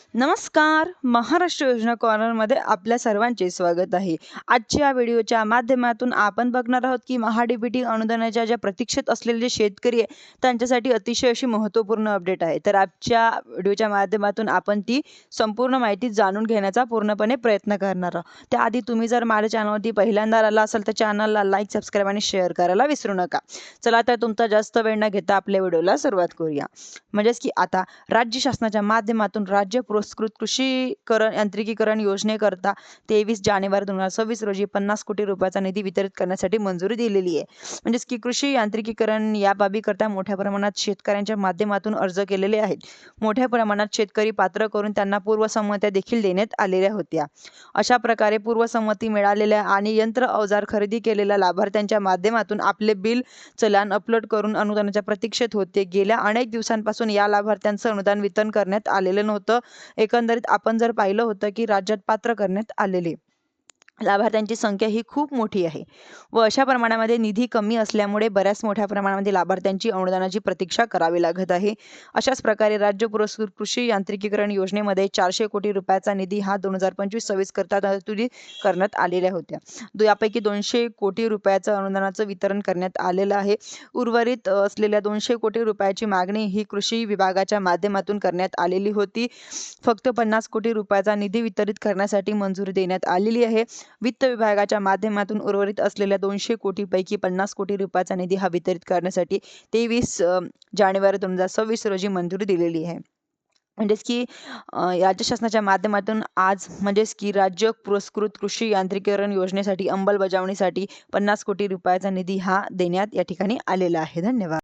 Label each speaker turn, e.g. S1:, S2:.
S1: नमस्कार. महाराष्ट्र योजना कॉर्नरमध्ये आपल्या सर्वांचे स्वागत आहे. आजच्या व्हिडिओच्या माध्यमातून आपण बघणार आहोत की महाडीबीटी अनुदानाच्या ज्या प्रतीक्षेत असलेले जे शेतकरी आहे त्यांच्यासाठी अतिशय अशी महत्त्वपूर्ण अपडेट आहे. तर आजच्या व्हिडिओच्या माध्यमातून आपण ती संपूर्ण माहिती जाणून घेण्याचा पूर्णपणे प्रयत्न करणार आहोत. त्याआधी तुम्ही जर माझ्या चॅनलवरती पहिल्यांदा आला असाल तर चॅनलला लाईक सबस्क्राईब आणि शेअर करायला विसरू नका. चला तर तुमचा जास्त वेळ न घेता आपल्या व्हिडिओला सुरुवात करूया. म्हणजेच की आता राज्य शासनाच्या माध्यमातून राज्य पुरस्कृत कृषीकरण यांत्रिकीकरण योजनेकरता तेवीस जानेवारी दोन हजार सव्वीस रोजी पन्नास कोटी रुपयाचा निधी वितरित करण्यासाठी मंजुरी दिलेली आहे. म्हणजेच की कृषी यांत्रिकीकरण या बाबीकरता मोठ्या प्रमाणात शेतकऱ्यांच्या माध्यमातून अर्ज केलेले आहेत. मोठ्या प्रमाणात शेतकरी पात्र करून त्यांना पूर्वसंमत्या देखील देण्यात आलेल्या होत्या. अशा प्रकारे पूर्वसंमती मिळालेल्या आणि यंत्र अवजार खरेदी केलेल्या लाभार्थ्यांच्या माध्यमातून आपले बिल चलान अपलोड करून अनुदानाच्या प्रतीक्षेत होते. गेल्या अनेक दिवसांपासून या लाभार्थ्यांचं अनुदान वितरण करण्यात आलेलं नव्हतं. एकंदरीत आपण जर पाहिलं होतं की राज्यात पात्र करण्यात आलेले. लाभार्थ्यांची संख्या ही खूप मोठी आहे. व अशा प्रमाणामध्ये निधी कमी असल्यामुळे बऱ्याच मोठ्या प्रमाणामध्ये लाभार्थ्यांची अनुदानाची प्रतीक्षा करावी लागत आहे. अशाच प्रकारे राज्य पुरस्कृत कृषी यांत्रिकीकरण योजनेमध्ये चारशे कोटी रुपयाचा निधी हा दोन हजार पंचवीस सव्वीस करता तरतुदी करण्यात आलेल्या होत्या. यापैकी दोनशे कोटी रुपयाचं अनुदानाचं वितरण करण्यात आलेलं आहे. उर्वरित असलेल्या दोनशे कोटी रुपयाची मागणी ही कृषी विभागाच्या माध्यमातून करण्यात आलेली होती. फक्त पन्नास कोटी रुपयाचा निधी वितरित करण्यासाठी मंजुरी देण्यात आलेली आहे. वित्त विभागाच्या माध्यमातून उर्वरित असलेल्या दोनशे कोटीपैकी पन्नास कोटी रुपयाचा निधी हा वितरित करण्यासाठी तेवीस जानेवारी दोन हजार सव्वीस रोजी मंजुरी दिलेली आहे. म्हणजेच की राज्य शासनाच्या माध्यमातून आज म्हणजेच की राज्य पुरस्कृत कृषी यांत्रिकीकरण योजनेसाठी अंमलबजावणीसाठी पन्नास कोटी रुपयाचा निधी हा देण्यात या ठिकाणी आलेला आहे. धन्यवाद.